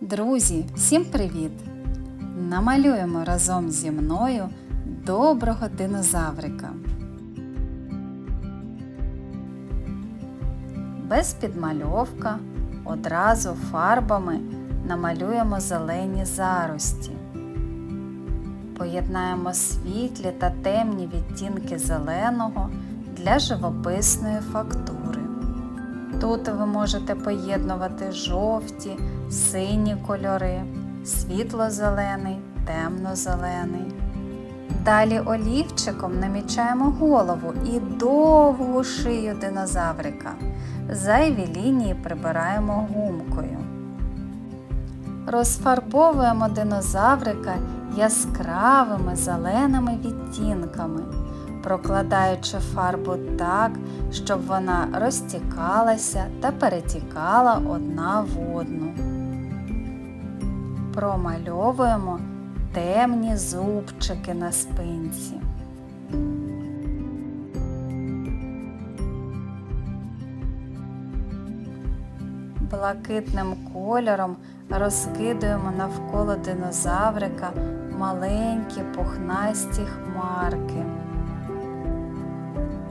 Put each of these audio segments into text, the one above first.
Друзі, всім привіт! Намалюємо разом зі мною доброго динозаврика. Без підмальовка одразу фарбами намалюємо зелені зарості. Поєднаємо світлі та темні відтінки зеленого для живописної фактури. Тут ви можете поєднувати жовті, сині кольори, світло-зелений, темно-зелений. Далі олівчиком намічаємо голову і довгу шию динозаврика. Зайві лінії прибираємо гумкою. Розфарбовуємо динозаврика яскравими зеленими відтінками, прокладаючи фарбу так, щоб вона розтікалася та перетікала одна в одну. Промальовуємо темні зубчики на спинці. Блакитним кольором розкидуємо навколо динозаврика маленькі пухнасті хмарки.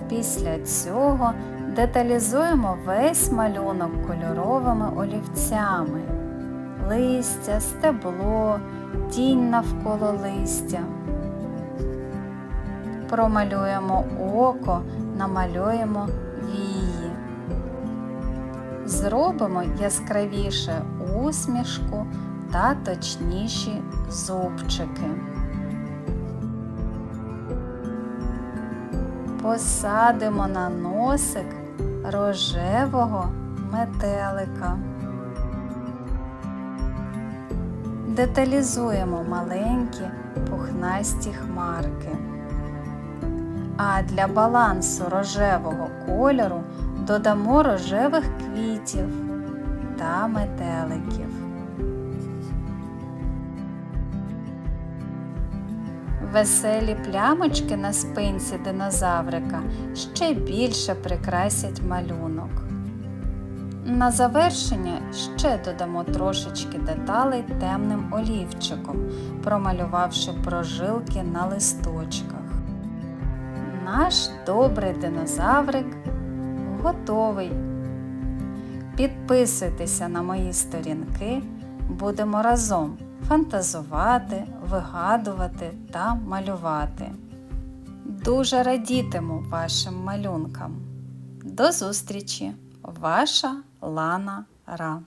Після цього деталізуємо весь малюнок кольоровими олівцями, листя, стебло, тінь навколо листя. Промалюємо око, намалюємо. Зробимо яскравіше усмішку та точніші зубчики. Посадимо на носик рожевого метелика. Деталізуємо маленькі пухнасті хмарки. А для балансу рожевого кольору додамо рожевих квітів та метеликів. Веселі плямочки на спинці динозаврика ще більше прикрасять малюнок. На завершення ще додамо трошечки деталей темним олівчиком, промалювавши прожилки на листочках. Наш добрий динозаврик готовий. Підписуйтеся на мої сторінки, будемо разом фантазувати, вигадувати та малювати. Дуже радітиму вашим малюнкам. До зустрічі! Ваша Лана Ра.